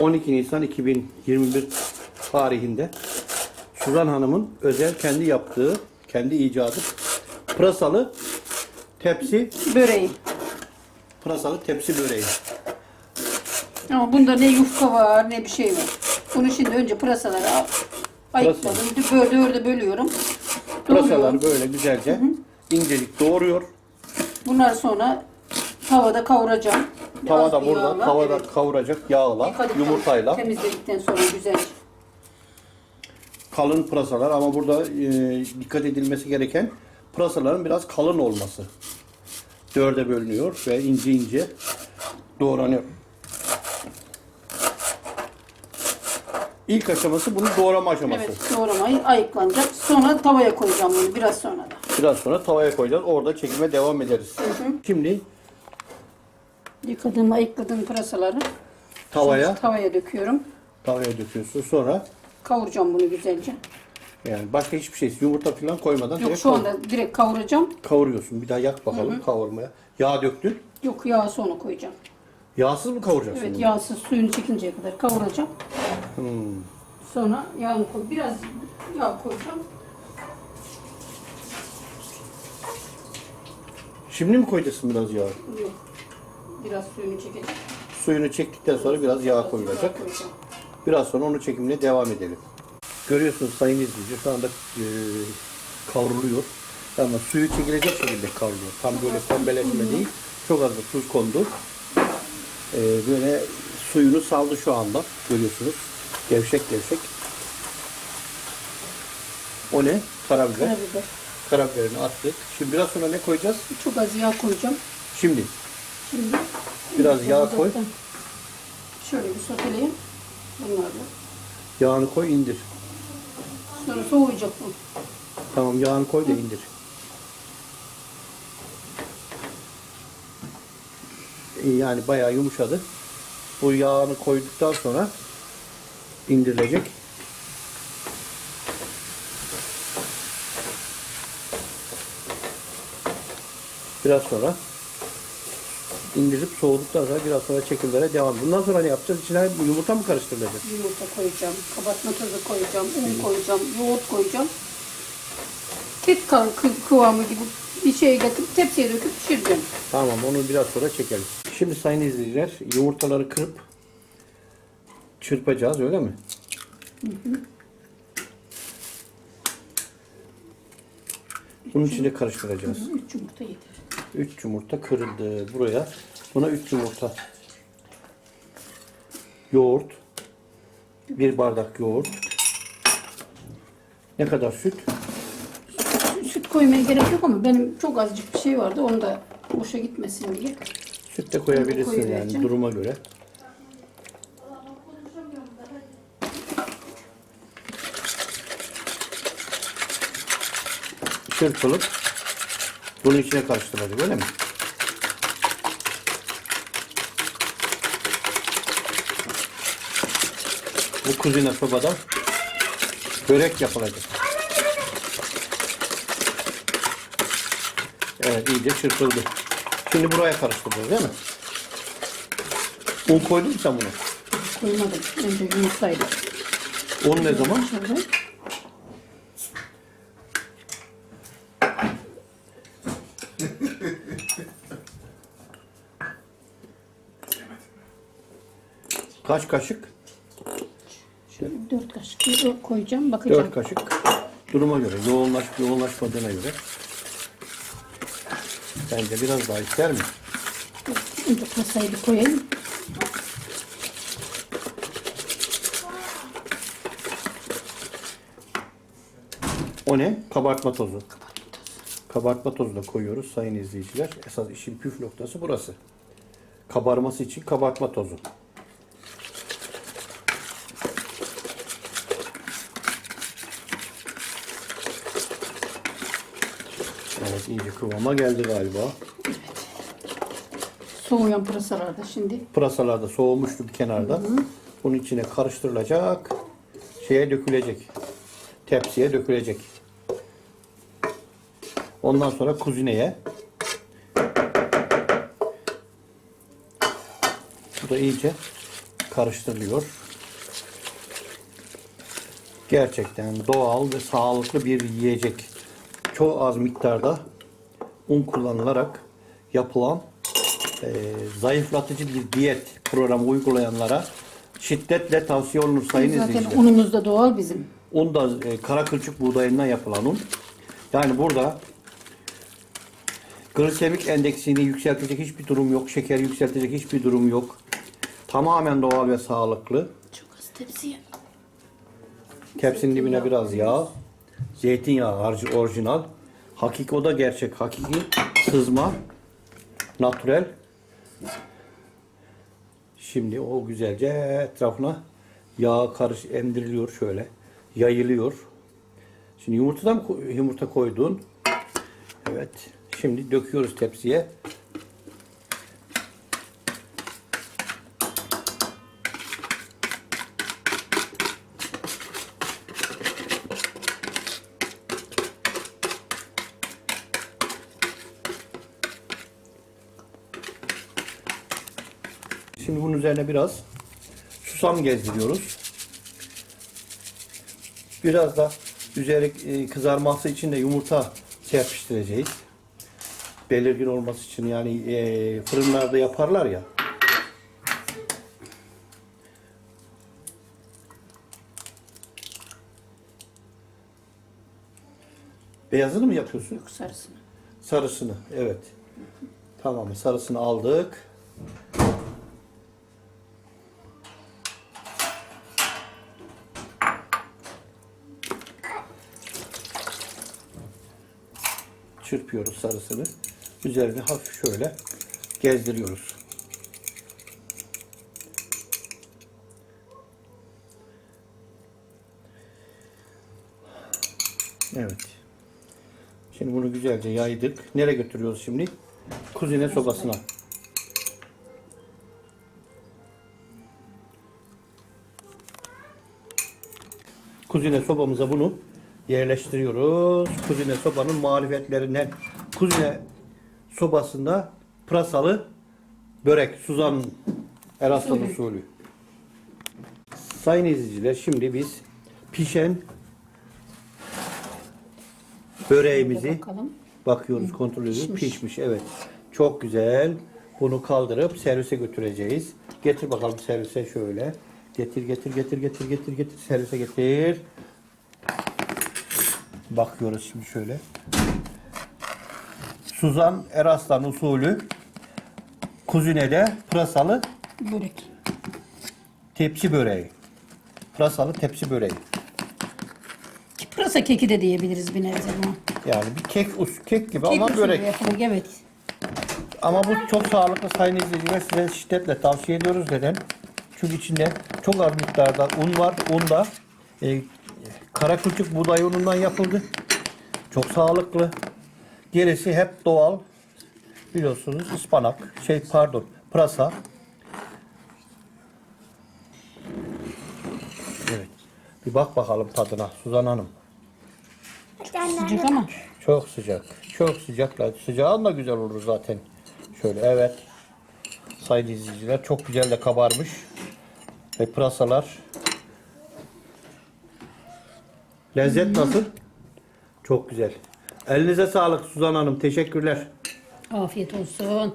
12 Nisan 2021 tarihinde Suzan Hanım'ın özel kendi yaptığı, kendi icadı pırasalı tepsi, Böreği. pırasalı tepsi böreği. Ama bunda ne yufka var ne bir şey var. Bunu şimdi önce pırasaları al. Ayıkladım. Böyle dörde bölüyorum. Pırasaları böyle güzelce incecik doğruyor. Bunları sonra tavada kavuracağım. Biraz Tavada bir burada, yağla, tavada evet. kavuracak yağla, yumurtayla. Temizledikten sonra güzel. kalın pırasalar ama burada e, dikkat edilmesi gereken pırasaların biraz kalın olması. Dörde bölünüyor ve ince ince doğranıyor. İlk aşaması bunun doğrama aşaması. Evet doğramayı ayıklanacak. Sonra tavaya koyacağım bunu biraz sonra da. Biraz sonra tavaya koyacağız. Orada çekime devam ederiz. Şimdi Yıkadığım, ayıkladığım pırasaları tavaya tavaya döküyorum. tavaya döküyorsun. Sonra Kavuracağım bunu güzelce. yani başka hiçbir şey yumurta falan koymadan Yok direkt şu kav- anda direkt kavuracağım. kavuruyorsun. Bir daha yak bakalım kavurmaya. Yağ döktün. Yok yağı sonra koyacağım. Yağsız mı kavuracaksın? Evet bunu? yağsız suyunu çekinceye kadar kavuracağım. Hmm. Sonra yağını koy. Biraz yağ koyacağım. Şimdi mi koyacaksın biraz yağ? Yok. Biraz suyunu çekecek. Suyunu çektikten sonra biraz yağ koyulacak. Koyacağım. Biraz sonra onun çekimine devam edelim. Görüyorsunuz sayın izleyici şu anda e, kavruluyor. Ama suyu çekilecek şekilde kavruluyor. Tam böyle pembeleşme değil. Çok az bir tuz kondu. E, böyle suyunu saldı şu anda. Görüyorsunuz. Gevşek gevşek. O ne? Karabiber. Karabiber. Karabiberini attık. Şimdi biraz sonra ne koyacağız? Çok az yağ koyacağım. Şimdi Şimdi Biraz yağ koy. Şöyle bir soteleyeyim. Bunlarla. yağını koy indir. Sonra soğuyacak bu. Tamam yağını koy da indir. Yani bayağı yumuşadı. Bu yağını koyduktan sonra indirilecek. Biraz sonra indirip soğuduktan sonra biraz sonra çekimlere devam. Bundan sonra ne yapacağız? İçine yumurta mı karıştırılacak? Yumurta koyacağım. Kabartma tozu koyacağım. Un koyacağım. Yoğurt koyacağım. Kek kı- kıvamı gibi bir şeye getirip tepsiye döküp pişireceğim. Tamam onu biraz sonra çekelim. Şimdi sayın izleyiciler yumurtaları kırıp çırpacağız öyle mi? Bunun içine karıştıracağız. Üç yumurta yeter. 3 yumurta kırıldı buraya. Buna 3 yumurta. Yoğurt. Bir bardak yoğurt. Ne kadar süt? Süt koymaya gerek yok ama benim çok azıcık bir şey vardı. Onu da boşa gitmesin diye. Süt de koyabilirsin yani duruma göre. Çırpılıp bunun içine karıştırılacak öyle mi? Bu kuzine sobada börek yapılacak. Evet iyice çırpıldı. Şimdi buraya karıştıracağız değil mi? Un koydun mu sen buna? Koymadım. Önce yumurtayla. Un ne zaman? Şöyle. Kaç kaşık? Şöyle dört kaşık koyacağım. Bakacağım. 4 kaşık. Duruma göre, yoğunlaş, yoğunlaşmadığına göre. Bence biraz daha ister mi? Önce kasayı bir koyayım. O ne? Kabartma tozu. Kabartma tozu da koyuyoruz sayın izleyiciler. Esas işin püf noktası burası. Kabarması için kabartma tozu. Evet iyice kıvama geldi galiba. Soğuyan pırasalar da şimdi. Pırasalar da soğumuştu bir kenarda. Bunun içine karıştırılacak. Şeye dökülecek. Tepsiye dökülecek. Ondan sonra kuzineye. Bu da iyice karıştırılıyor. Gerçekten doğal ve sağlıklı bir yiyecek. Çok az miktarda un kullanılarak yapılan e, zayıflatıcı bir diyet programı uygulayanlara şiddetle tavsiye olunur sayın Zaten izleyiciler. unumuz da doğal bizim. Un da e, kara kılçık buğdayından yapılan un. Yani burada glisemik endeksini yükseltecek hiçbir durum yok. Şeker yükseltecek hiçbir durum yok. Tamamen doğal ve sağlıklı. Çok az tepsiye. Tepsinin dibine biraz yağ. Zeytinyağı harcı orijinal. Hakiki o da gerçek. Hakiki sızma. Natürel. Şimdi o güzelce etrafına yağ karış emdiriliyor şöyle. Yayılıyor. Şimdi yumurtadan yumurta koydun. Evet. Şimdi döküyoruz tepsiye. Şimdi bunun üzerine biraz susam gezdiriyoruz. Biraz da üzeri e, kızarması için de yumurta serpiştireceğiz. Belirgin olması için yani e, fırınlarda yaparlar ya. Beyazını mı yapıyorsun? Yok sarısını. Sarısını, evet. Tamam, sarısını aldık. Çırpıyoruz sarısını. Üzerine hafif şöyle gezdiriyoruz. Evet. Şimdi bunu güzelce yaydık. Nereye götürüyoruz şimdi? Kuzine sobasına. Kuzine sobamıza bunu yerleştiriyoruz. Kuzine sobanın marifetlerinden. Kuzine sobasında pırasalı börek. Suzan Eraslan usulü. Sayın izleyiciler şimdi biz pişen böreğimizi. Bakıyoruz, kontrol ediyoruz. Pişmiş. evet. Çok güzel. Bunu kaldırıp servise götüreceğiz. Getir bakalım servise şöyle. Getir, getir, getir, getir, getir, getir. Servise getir. Bakıyoruz şimdi şöyle. Suzan Eraslan usulü kuzinede pırasalı Börek. tepsi böreği. Pırasalı tepsi böreği. Pırasa keki de diyebiliriz bir nebze buna. Yani bir kek us kek gibi Kek ama usulü börek. yapılır, evet. Ama bu çok sağlıklı sayın izleyiciler. Size şiddetle tavsiye ediyoruz neden? Çünkü içinde çok az miktarda un var. Un da e, kara kılçık buğday unundan yapıldı. Çok sağlıklı. Gerisi hep doğal. Biliyorsunuz ıspanak, şey pardon, pırasa. Evet. Bir bak bakalım tadına Suzan Hanım. Sıcak ama. Çok sıcak. Çok sıcakla. Sıcağın da güzel olur zaten. Şöyle evet. Sayın izleyiciler çok güzel de kabarmış. Ve pırasalar. Lezzet nasıl? Çok güzel. Elinize sağlık Suzan Hanım. Teşekkürler. Afiyet olsun.